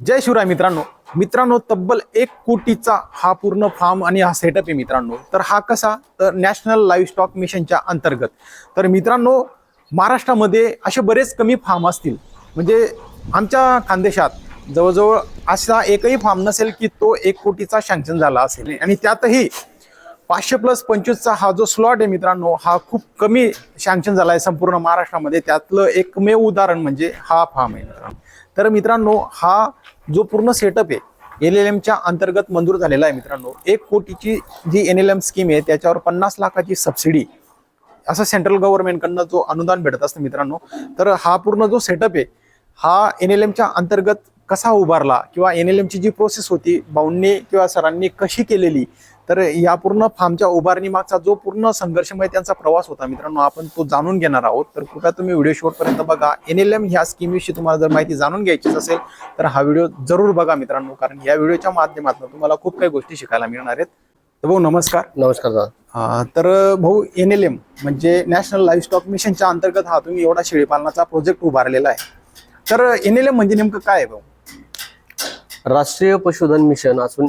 जय शिवराय मित्रांनो. मित्रांनो तब्बल एक कोटीचा हा पूर्ण फार्म आणि हा सेटअप आहे मित्रांनो. तर हा कसा? तर नॅशनल लाईव्ह स्टॉक मिशनच्या अंतर्गत. तर मित्रांनो महाराष्ट्रामध्ये असे बरेच कमी फार्म असतील. म्हणजे आमच्या खानदेशात जवळजवळ असा एकही फार्म नसेल की तो एक कोटीचा सँक्शन झाला असेल. आणि त्यातही पाचशे प्लस पंचवीसचा हा जो स्लॉट आहे मित्रांनो हा खूप कमी सँक्शन झाला आहे संपूर्ण महाराष्ट्रामध्ये. त्यातलं एकमेव उदाहरण म्हणजे हा फार्म आहे मित्रांनो. तर मित्रांनो हा जो पूर्ण सेटअप आहे एल एल एमच्या अंतर्गत मंजूर झालेला आहे मित्रांनो. एक कोटीची G N L M scheme आहे त्याच्यावर पन्नास लाखाची सबसिडी असं सेंट्रल गव्हर्नमेंटकडनं जो अनुदान भेटत असतं मित्रांनो. तर हा पूर्ण जो सेटअप आहे हा एन एल एमच्या अंतर्गत कसा उभारला किंवा एन एल एमची जी प्रोसेस होती बाऊंनी किंवा सरांनी कशी केलेली तर या पूर्ण फार्मच्या उभारणी मागचा जो पूर्ण संघर्षमय त्यांचा प्रवास होता मित्रांनो आपण तो जाणून घेणार आहोत. तर कृपया तुम्ही व्हिडिओ शेवटपर्यंत बघा. एन एल एम ह्या स्कीमविषयी तुम्हाला जर माहिती जाणून घ्यायचीच असेल तर हा व्हिडिओ जरूर बघा मित्रांनो कारण या व्हिडिओच्या माध्यमातून तुम्हाला खूप काही गोष्टी शिकायला मिळणार आहेत. तर भाऊ नमस्कार. नमस्कार हा, तर भाऊ एन एल एम म्हणजे नॅशनल लाईव्ह स्टॉक मिशनच्या अंतर्गत हा तुम्ही एवढा शेळीपालनाचा प्रोजेक्ट उभारलेला आहे. तर एन एल एम म्हणजे नेमकं काय आहे भाऊ? राष्ट्रीय पशुधन मिशन असून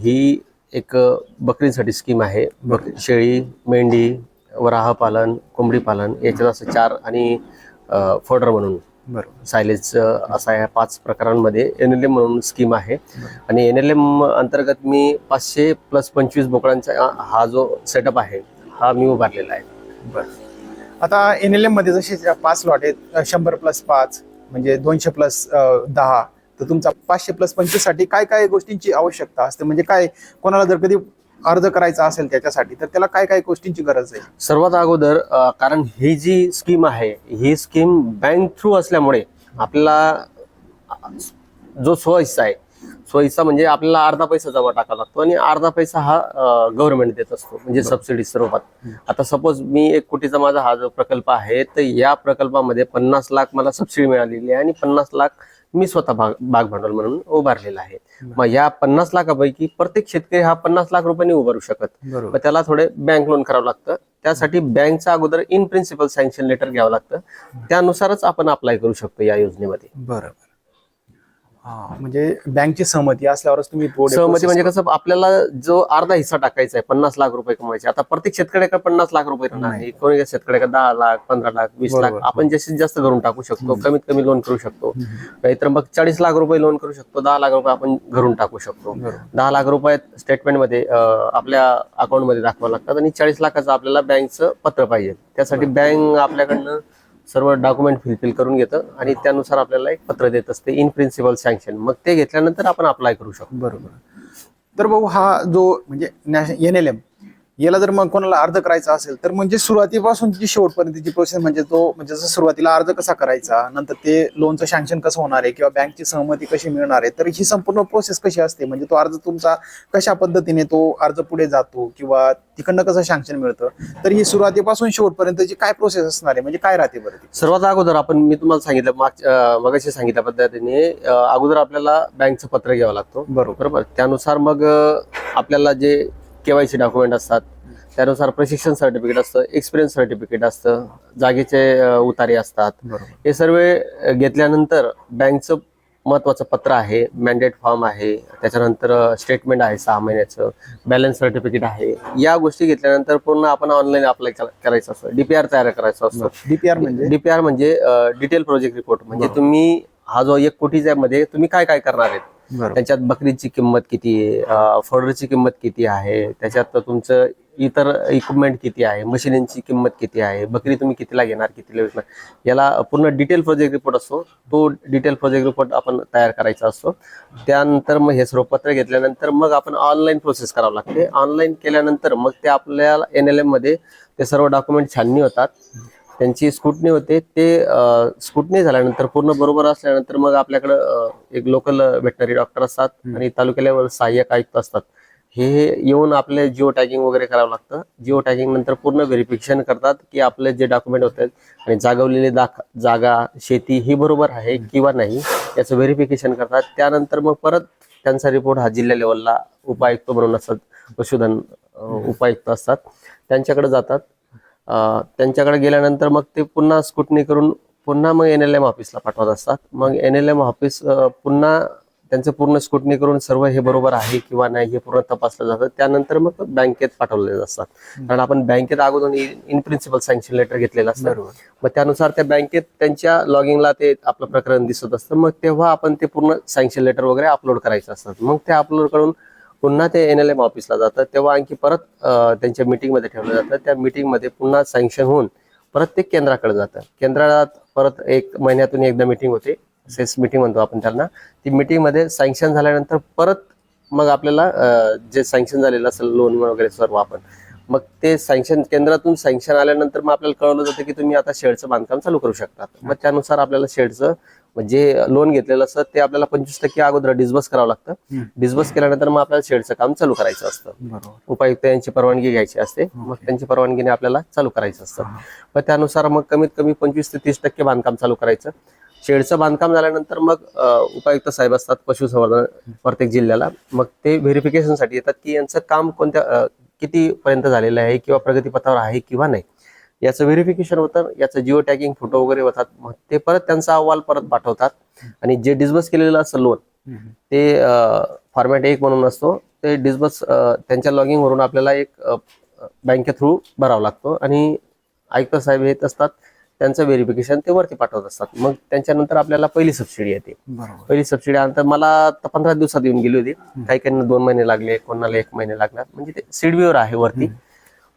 ही एक बकरींसाठी स्कीम आहे. बक शेळी मेंढी वराह पालन कोंबडी पालन याच्यात असं चार आणि फोडर म्हणून बरोबर. सायलेज असा या पाच प्रकारांमध्ये एन एल एम म्हणून स्कीम आहे. आणि एन एल एम अंतर्गत मी पाचशे प्लस पंचवीस बोकडांचा हा जो सेटअप आहे हा मी उभारलेला आहे. बरं. आता एन एल एममध्ये जसे पाच लॉट आहेत शंभर प्लस पाच म्हणजे दोनशे प्लस दहा तर तुमचा पाचशे प्लस पंचवीससाठी काय काय गोष्टींची आवश्यकता असते? म्हणजे काय कोणाला जर कधी अर्ज करायचा असेल त्याच्यासाठी तर त्याला काय काय गोष्टींची गरज आहे? सर्वात अगोदर कारण ही जी स्कीम आहे ही स्कीम बँक थ्रू असल्यामुळे आपल्याला अ, जो स्वहिस्सा आहे स्वहिस्सा म्हणजे आपल्याला अर्धा पैसा जमा टाकावा लागतो आणि अर्धा पैसा हा गव्हर्नमेंट देत असतो म्हणजे सबसिडी स्वरूपात. आता सपोज मी एक कोटीचा माझा हा जो प्रकल्प आहे तर या प्रकल्पामध्ये पन्नास लाख मला सबसिडी मिळालेली आहे आणि पन्नास लाख मी स्वतः भाग भाग भांडवल म्हणून उभारलेला आहे. मग या पन्नास लाखापैकी प्रत्येक शेतकरी हा पन्नास लाख रुपयांनी उभारू शकत. मग त्याला थोडे बँक लोन करावं लागतं. त्यासाठी बँकचं अगोदर इन प्रिन्सिपल सँक्शन लेटर घ्यावं लागतं. त्यानुसारच आपण अप्लाय करू शकतो या योजनेमध्ये. बरोबर म्हणजे बँकची सहमती असल्यावरच तुम्ही सहमती म्हणजे कसं आपल्याला जो अर्धा हिस्सा टाकायचा आहे पन्नास लाख रुपये कमवायचे. आता प्रत्येक शेतकऱ्याकडे पन्नास लाख रुपये नाही. कोणी शेतकऱ्याकडे दहा लाख पंधरा लाख वीस लाख. आपण जास्तीत जास्त घरून टाकू शकतो कमीत कमी लोन करू शकतो. नाहीतर मग चाळीस लाख रुपये लोन करू शकतो दहा लाख रुपये आपण घरून टाकू शकतो. दहा लाख रुपये स्टेटमेंटमध्ये आपल्या अकाउंटमध्ये दाखवावं लागतात आणि चाळीस लाखाचं आपल्याला बँकचं पत्र पाहिजे. त्यासाठी बँक आपल्याकडनं सर्व डॉक्युमेंट फिलफिल करून घेतं आणि त्यानुसार आपल्याला एक पत्र देत असते इन प्रिन्सिपल सँक्शन मग ते घेतल्यानंतर आपण अप्लाय करू शकतो. बरोबर. तर भाऊ हा जो म्हणजे एन एल एम याला जर मग कोणाला अर्ज करायचा असेल तर म्हणजे सुरुवातीपासून जी शेवटपर्यंतची प्रोसेस म्हणजे तो म्हणजे जसं सुरुवातीला अर्ज कसा करायचा नंतर ते लोनचं सँक्शन कसं होणार आहे किंवा बँकची सहमती कशी मिळणार आहे तर ही संपूर्ण प्रोसेस कशी असते? म्हणजे तो अर्ज तुमचा कशा पद्धतीने तो अर्ज पुढे जातो किंवा तिकडनं कसं सँक्शन मिळतं? तर ही सुरुवातीपासून शेवटपर्यंतची काय प्रोसेस असणार आहे म्हणजे काय राहते बरं सर्वात अगोदर आपण मी तुम्हाला सांगितलं माग मगाशी सांगितल्या पद्धतीने अगोदर आपल्याला बँकचं पत्र घ्यावं लागतो. बरोबर. बरोबर? त्यानुसार मग आपल्याला जे केवायसी डॉक्युमेंट असतात. त्यानुसार प्रशिक्षण सर्टिफिकेट असतं एक्सपिरियन्स सर्टिफिकेट असतं जागेचे उतारे असतात. हे सर्व घेतल्यानंतर बँकचं महत्वाचं पत्र आहे मॅन्डेट फॉर्म आहे त्याच्यानंतर स्टेटमेंट आहे सहा महिन्याचं बॅलन्स सर्टिफिकेट आहे. या गोष्टी घेतल्यानंतर पूर्ण आपण ऑनलाईन अप्लाय करायचं असतं. डीपीआर तयार करायचा असतो. डीपीआर म्हणजे? डीपीआर म्हणजे डिटेल प्रोजेक्ट रिपोर्ट म्हणजे. तुम्ही हा जो एक कोटीच्या मध्ये तुम्ही काय काय करणार आहेत? त्याच्यात बकरीची किंमत किती आहे? फोडरची किंमत किती आहे? त्याच्यात तुमचं इतर इक्विपमेंट किती आहे? मशिनींची किंमत किती आहे? बकरी तुम्ही कितीला घेणार? कितीला विकणार? याला पूर्ण डिटेल प्रोजेक्ट रिपोर्ट असतो. तो डिटेल प्रोजेक्ट रिपोर्ट आपण तयार करायचा असतो. त्यानंतर मग हे सर्व पत्र घेतल्यानंतर मग आपण ऑनलाईन प्रोसेस करावं लागते. ऑनलाईन केल्यानंतर मग ते आपल्याला एन एल एममध्ये ते सर्व डॉक्युमेंट छाननी होतात. त्यांची स्कुटनी होते. ते स्कुटनी झाल्यानंतर पूर्ण बरोबर असल्यानंतर मग आपल्याकडं एक लोकल वेटनरी डॉक्टर असतात आणि तालुका लेवल सहाय्यक आयुक्त असतात. हे येऊन आपले जिओ टॅगिंग वगैरे करावं लागतं. जिओ टॅगिंग नंतर पूर्ण व्हेरिफिकेशन करतात की आपले जे डॉक्युमेंट होतात आणि जागवलेली दाख जागा शेती ही बरोबर आहे किंवा नाही याचं व्हेरिफिकेशन करतात. त्यानंतर मग परत त्यांचा रिपोर्ट हा जिल्हा लेवलला उपायुक्त म्हणून असतात पशुधन उपायुक्त असतात. त्यांच्याकडे जातात. त्यांच्याकडे गेल्यानंतर मग ते पुन्हा स्कुटनी करून पुन्हा मग एन एल एम ऑफिसला पाठवत असतात. मग एन एल एम ऑफिस पुन्हा त्यांचं पूर्ण स्कुटनी करून सर्व हे बरोबर आहे किंवा नाही हे पूर्ण तपासलं जातं. त्यानंतर मग बँकेत पाठवले असतात. कारण आपण बँकेत अगोदर इन प्रिन्सिपल सँक्शन लेटर घेतलेलं असतं. मग त्यानुसार त्या बँकेत त्यांच्या लॉगिंगला ते आपलं प्रकरण दिसत असतं. मग तेव्हा आपण ते पूर्ण सँक्शन लेटर वगैरे अपलोड करायचं असतात मग ते अपलोड करून पुन्हा ते एन एल एम ऑफिसला जातं तेव्हा आणखी परत त्यांच्या मीटिंगमध्ये ठेवलं जातं. त्या मीटिंगमध्ये पुन्हा सँक्शन होऊन परत ते केंद्राकडे जातं. केंद्रात परत एक महिन्यातून एकदा मीटिंग होते. सेस मीटिंग म्हणतो आपण त्यांना. ती मीटिंगमध्ये सँक्शन झाल्यानंतर परत मग आपल्याला जे सँक्शन झालेलं असेल लोन वगैरे सर्व आपण मग ते सँक्शन केंद्रातून सँक्शन आल्यानंतर मग आपल्याला कळवलं जातं की तुम्ही आता शेडचं बांधकाम चालू करू शकता. मग त्यानुसार आपल्याला शेडचं जे लोन घेतलेलं असतं ते आपल्याला पंचवीस टक्के अगोदर डिस्बर्स करावं लागतं. हम्म. डिस्बर्स केल्यानंतर मग आपल्याला शेडचं काम चालू करायचं असतं. उपायुक्त यांची परवानगी घ्यायची असते. मग त्यांची परवानगीने आपल्याला चालू करायचं असतं. मग त्यानुसार मग कमीत कमी पंचवीस ते तीस टक्के बांधकाम चालू करायचं. शेडचं बांधकाम झाल्यानंतर मग उपायुक्त साहेब असतात पशुसंवर्धन प्रत्येक जिल्ह्याला. मग ते व्हेरिफिकेशनसाठी येतात की यांचं काम कोणत्या किती पर्यंत झालेलं आहे किंवा प्रगतीपथावर आहे किंवा नाही. याचं व्हेरिफिकेशन होतं याचं जिओ टॅगिंग फोटो वगैरे होतात. मग ते परत त्यांचा अहवाल परत पाठवतात. आणि जे डिस्बर्स केलेलं असतं लोन. ते फॉर्मॅट एक म्हणून असतो. ते डिस्बर्स त्यांच्या लॉगिंग वरून आपल्याला एक बँके थ्रू भरावा लागतो. आणि आयुक्त साहेब येत असतात त्यांचं व्हेरिफिकेशन ते वरती पाठवत असतात. मग त्यांच्यानंतर आपल्याला पहिली सबसिडी येते. पहिली सबसिडी आल्यानंतर मला पंधरा दिवसात येऊन गेली होती. काही काहींना दोन महिने लागले कोणाला एक महिने लागणार. म्हणजे ते सीडबीवर आहे वरती.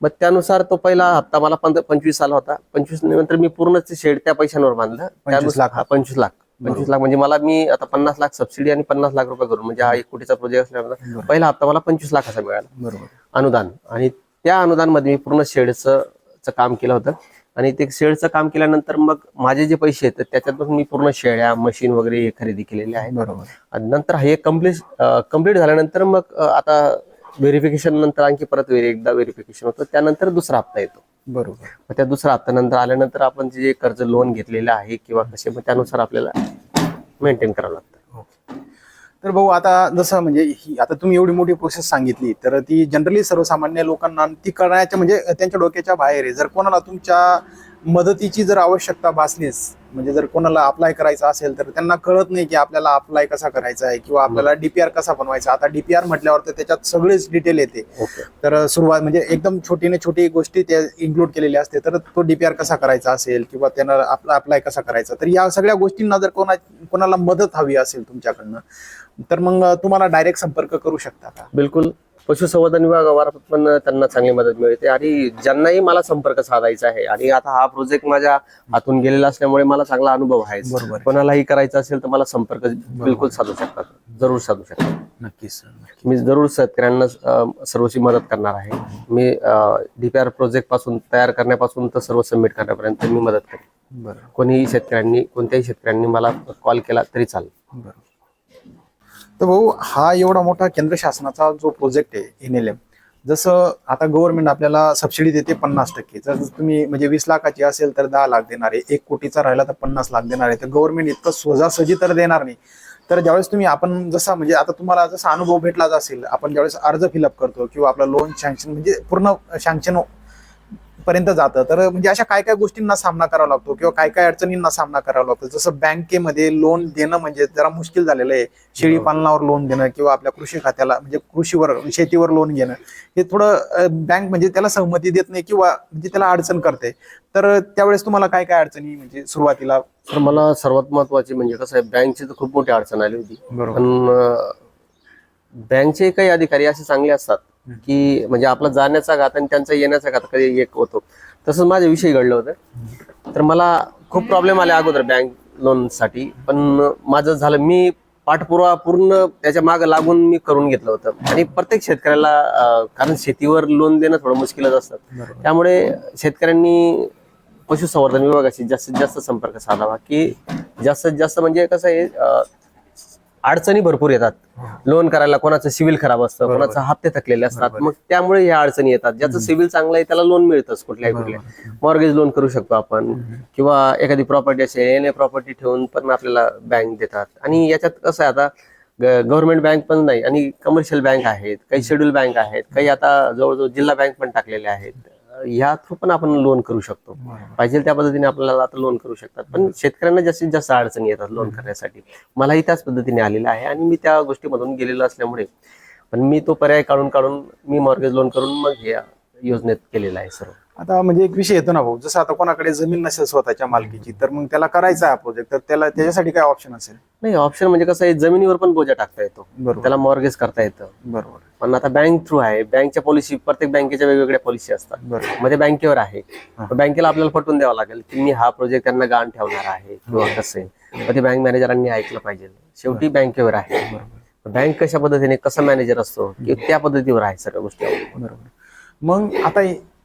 मग त्यानुसार तो पहिला हप्ता मला पंचवीस आला होता. पंचवीस नंतर मी पूर्ण शेड त्या पैशांवर बांधलं. त्यानुसार- लाख? पंचवीस लाख. पंचवीस लाख म्हणजे मला मी आता पन्नास लाख सबसिडी आणि पन्नास लाख रुपये करून म्हणजे हा एक कोटीचा प्रोजेक्ट असल्यामुळे पहिला हप्ता मला पंचवीस लाखाचा मिळाला. बरोबर. अनुदान. आणि त्या अनुदानमध्ये मी पूर्ण शेडचं काम केलं होतं. आणि ते शेडचं काम केल्यानंतर मग माझे जे पैसे आहेत त्याच्यातून मी पूर्ण शेळ्या मशीन वगैरे खरेदी केलेले आहेत. बरोबर. आणि नंतर हे कंप्लीट कंप्लीट झाल्यानंतर मग आता व्हेरिफिकेशन नंतर आणखी परत एकदा व्हेरिफिकेशन होतं. त्यानंतर दुसरा हप्ता येतो. बरोबर. मग त्या दुसऱ्या हप्त्यानंतर आल्यानंतर आपण जे कर्ज लोन घेतलेलं आहे किंवा कसे मग त्यानुसार आपल्याला मेंटेन करावं लागतं. तर भाऊ आता जसं म्हणजे ही आता तुम्ही एवढी मोठी प्रोसेस सांगितली तर ती जनरली सर्वसामान्य लोकांना ती करण्याच्या म्हणजे त्यांच्या डोक्याच्या बाहेर आहे. जर कोणाला तुमच्या मदतीची जर आवश्यकता भासलीच म्हणजे जर कोणाला अप्लाय करायचा असेल तर त्यांना कळत नाही की आपल्याला अप्लाय कसा करायचा आहे किंवा आपल्याला डीपीआर कसा बनवायचा आता डीपीआर म्हटल्यावर तर त्याच्यात सगळेच डिटेल येते. तर सुरुवात म्हणजे एकदम छोटीने छोटी गोष्टी त्या इन्क्लूड केलेल्या असते. तर तो डीपीआर कसा करायचा असेल किंवा त्यांना अप्लाय कसा करायचा? तर या सगळ्या गोष्टींना जर कोणा कोणाला मदत हवी असेल तुमच्याकडनं तर मग तुम्हाला डायरेक्ट संपर्क करू शकता का? बिलकुल. पशुसंवर्धन विभागामार्फत पण त्यांना चांगली मदत मिळते. आणि ज्यांनाही मला संपर्क साधायचा आहे आणि आता हा प्रोजेक्ट माझ्या हातून गेलेला असल्यामुळे मला चांगला अनुभव आहे. बरोबर. कोणालाही करायचा असेल तर मला संपर्क बिलकुल साधू शकतात जरूर साधू शकतात नक्कीच मी जरूर शेतकऱ्यांना अं, सर्वची मदत करणार आहे. मी डीपीआर प्रोजेक्टपासून तयार करण्यापासून तर सर्व सबमिट करण्यापर्यंत मी मदत करेन. बरं. कोणीही शेतकऱ्यांनी कोणत्याही शेतकऱ्यांनी मला कॉल केला तरी चालेल. बरं. तर भाऊ हा एवढा मोठा केंद्र शासनाचा जो प्रोजेक्ट आहे एन एल एम जसं आता गव्हर्नमेंट आपल्याला सबसिडी देते पन्नास टक्के जर तुम्ही म्हणजे वीस लाखाची असेल तर दहा लाख देणार आहे एक कोटीचा राहिला तर पन्नास लाख देणार आहे तर गव्हर्नमेंट इतकं सहजासहजी तर देणार नाही. तर ज्यावेळेस तुम्ही आपण जसा म्हणजे आता तुम्हाला जसा अनुभव भेटलाच असेल आपण ज्यावेळेस अर्ज फिलअप करतो किंवा आपलं लोन सँक्शन म्हणजे पूर्ण सँक्शन पर्यंत जातं. तर म्हणजे अशा काय काय गोष्टींना सामना करावा लागतो किंवा काय काय अडचणींना सामना करावा लागतो? जसं बँकेमध्ये लोन देणं म्हणजे जरा मुश्किल झालेलं आहे. शेळी पालनावर लोन देणं किंवा आपल्या कृषी खात्याला म्हणजे कृषीवर शेतीवर लोन घेणं. हे थोडं बँक म्हणजे त्याला सहमती देत नाही किंवा म्हणजे त्याला अडचण करते. तर त्यावेळेस तुम्हाला काय काय अडचणी म्हणजे सुरुवातीला? तर मला सर्वात महत्वाची म्हणजे कसं आहे बँकची तर खूप मोठी अडचण आली होती. पण बँकचे काही अधिकारी असे चांगले असतात. की म्हणजे आपला जाण्याचा घात आणि त्यांचा येण्याचा घात कधी एक होतो. तसंच माझ्याविषयी घडलं होतं. तर मला खूप प्रॉब्लेम आले अगोदर बँक लोनसाठी पण माझं झालं मी पाठपुरावा पूर्ण त्याच्यामागे लागून मी करून घेतलं होतं. आणि प्रत्येक शेतकऱ्याला कारण शेतीवर लोन देणं थोडं मुश्किलच असतं. त्यामुळे शेतकऱ्यांनी पशुसंवर्धन विभागाशी जास्तीत जास्त संपर्क साधावा की जास्तीत जास्त म्हणजे कसं आहे अडचणी भरपूर येतात. लोन करायला कोणाचं सिव्हिल खराब असतं. कोणाचं हप्ते थकलेले असतात. मग त्यामुळे ह्या अडचणी येतात. ज्याचं सिव्हिल चांगलं आहे त्याला लोन मिळतच कुठल्याही कुठल्या. मॉर्गेज लोन करू शकतो आपण. किंवा एखादी प्रॉपर्टी असेल एन प्रॉपर्टी ठेवून पण आपल्याला बँक देतात. आणि याच्यात कसं आहे आता गव्हर्नमेंट बँक पण नाही आणि कमर्शियल बँक आहेत काही शेड्यूल बँक आहेत काही आता जवळजवळ जिल्हा बँक पण टाकलेले आहेत. ह्या थ्रू पण आपण लोन करू शकतो. पाहिजे त्या पद्धतीने आपल्याला आता लोन करू शकतात. पण शेतकऱ्यांना जास्तीत जास्त अडचणी येतात लोन करण्यासाठी. मलाही त्याच पद्धतीने आलेलं आहे आणि मी त्या गोष्टीमधून गेलेलो असल्यामुळे. पण मी तो पर्याय काढून काढून मी मॉर्गेज लोन करून मग या योजनेत केलेला आहे सर्व. आता म्हणजे एक विषय येतो ना भाऊ. जसं आता कोणाकडे जमीन नसेल स्वतःच्या मालकीची तर मग त्याला करायचा आहे प्रोजेक्ट तर त्याला त्याच्यासाठी काय ऑप्शन असेल? नाही ऑप्शन म्हणजे कसं आहे जमिनीवर पण बोजा टाकता येतो. त्याला मॉर्गेज करता येतं. बरोबर. पण आता बँक थ्रू आहे. बँकच्या पॉलिसी प्रत्येक बँकेच्या वेगवेगळ्या पॉलिसी असतात. बरोबर मध्ये बँकेवर आहे. बँकेला आपल्याला पटवून द्यावं लागेल की मी हा प्रोजेक्ट त्यांना गाण ठेवणार आहे किंवा कसं आहे. मग ते बँक मॅनेजरांनी ऐकलं पाहिजे. शेवटी बँकेवर आहे. बँक कशा पद्धतीने कसा मॅनेजर असतो की त्या पद्धतीवर आहे सगळ्या गोष्टी. बरोबर. मग आता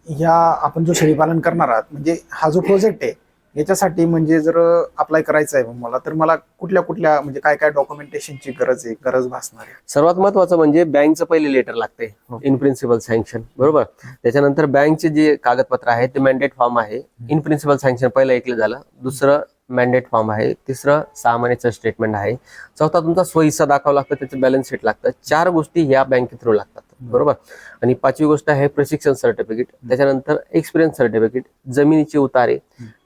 ह्या आपण जो शेळीपालन करणार आहात म्हणजे हा जो प्रोजेक्ट आहे याच्यासाठी म्हणजे जर अप्लाय करायचा आहे मला तर मला कुठल्या कुठल्या म्हणजे काय काय डॉक्युमेंटेशनची गरज आहे गरज भासणार आहे? सर्वात महत्वाचं म्हणजे बँकचं पहिले लेटर लागते. इन प्रिन्सिपल सँक्शन बरोबर? त्याच्यानंतर बँकचे जे कागदपत्र आहे ते मॅन्डेट फॉर्म आहे. इन प्रिन्सिपल सँक्शन पहिलं ऐकलं झालं. दुसरं मॅन्डेट फॉर्म आहे. तिसरं सहा महिन्याचं स्टेटमेंट आहे. चौथा तुमचा स्वहिस्सा दाखवावा लागतं त्याचं बॅलन्स शीट लागतं. चार गोष्टी ह्या बँके थ्रू लागतात. बरोबर? आणि पाचवी गोष्ट आहे प्रशिक्षण सर्टिफिकेट त्याच्यानंतर एक्सपिरियन्स सर्टिफिकेट जमिनीची उतारे.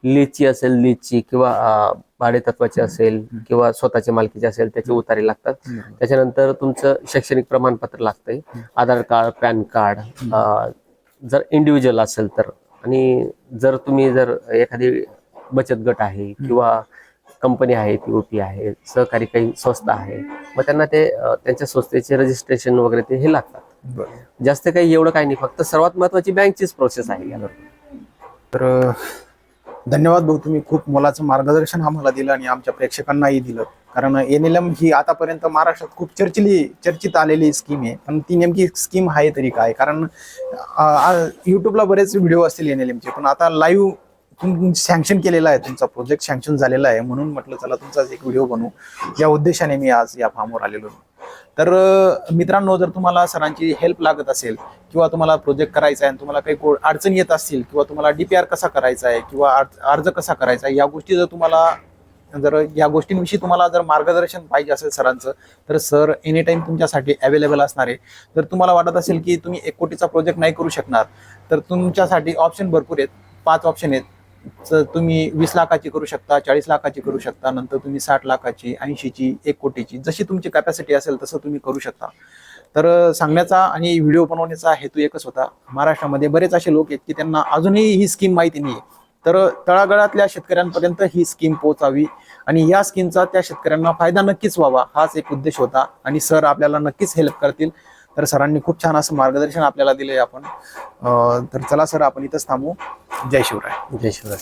लीजची असेल लीजची किंवा भाडेतत्वाची असेल किंवा स्वतःची मालकीची असेल त्याची उतारे लागतात. त्याच्यानंतर तुमचं शैक्षणिक प्रमाणपत्र लागतंय. आधार कार्ड पॅन कार्ड जर इंडिव्हिज्युअल असेल तर. आणि जर तुम्ही जर एखादी बचत गट आहे किंवा कंपनी आहे पी ओ पी आहे सहकारी काही संस्था आहे मग त्यांना ते त्यांच्या संस्थेचे रजिस्ट्रेशन वगैरे ते हे लागतात. जास्त काही एवढं काही नाही. फक्त सर्वात महत्वाची बँकचीच प्रोसेस आहे तर धन्यवाद भाऊ तुम्ही खूप मोलाचं मार्गदर्शन आम्हाला दिलं आणि आमच्या प्रेक्षकांनाही दिलं. कारण एन एल एम ही आतापर्यंत महाराष्ट्रात खूप चर्चिली चर्चित आलेली स्कीम आहे. पण ती नेमकी स्कीम आहे तरी काय? कारण युट्यूबला बरेच व्हिडिओ असतील एन एल एमचे पण आता लाईव्ह सँक्शन केलेला आहे तुमचा प्रोजेक्ट सँक्शन झालेला आहे. म्हणून म्हटलं चला तुमचाच एक व्हिडिओ बनवू. या उद्देशाने मी आज या फार्मवर आलेलो तर मित्रांनो जर तुम्हाला सरांची हेल्प लागत असेल किंवा तुम्हाला प्रोजेक्ट करायचा आहे आणि तुम्हाला काही को- अडचणी येत असतील किंवा तुम्हाला डीपीआर कसा करायचा आहे किंवा अर्ज अर्ज कसा करायचा आहे या गोष्टी जर तुम्हाला जर या गोष्टींविषयी तुम्हाला जर मार्गदर्शन पाहिजे असेल सरांचं तर सर एनी टाईम तुमच्यासाठी अवेलेबल असणार आहे. जर तुम्हाला वाटत असेल की तुम्ही एक कोटीचा प्रोजेक्ट नाही करू शकणार तर तुमच्यासाठी ऑप्शन भरपूर आहेत. पाच ऑप्शन आहेत. तुम्ही वीस लाखाची करू शकता चाळीस लाखाची करू शकता नंतर तुम्ही साठ लाखाची ऐंशीची एक कोटीची जशी तुमची कॅपॅसिटी असेल तसं तुम्ही करू शकता. तर सांगण्याचा आणि व्हिडिओ बनवण्याचा हेतू एकच होता. महाराष्ट्रामध्ये बरेच असे लोक आहेत की त्यांना अजूनही ही स्कीम माहिती नाही तर तळागळातल्या शेतकऱ्यांपर्यंत ही स्कीम पोहोचावी आणि या स्कीमचा त्या शेतकऱ्यांना फायदा नक्कीच व्हावा हाच एक उद्देश होता. आणि सर आपल्याला नक्कीच हेल्प करतील. तर सरांनी खूप छान असं मार्गदर्शन आपल्याला दिले आपण. तर चला सर आपण इथंच थांबू. जय शिवराय. जय शिवराय.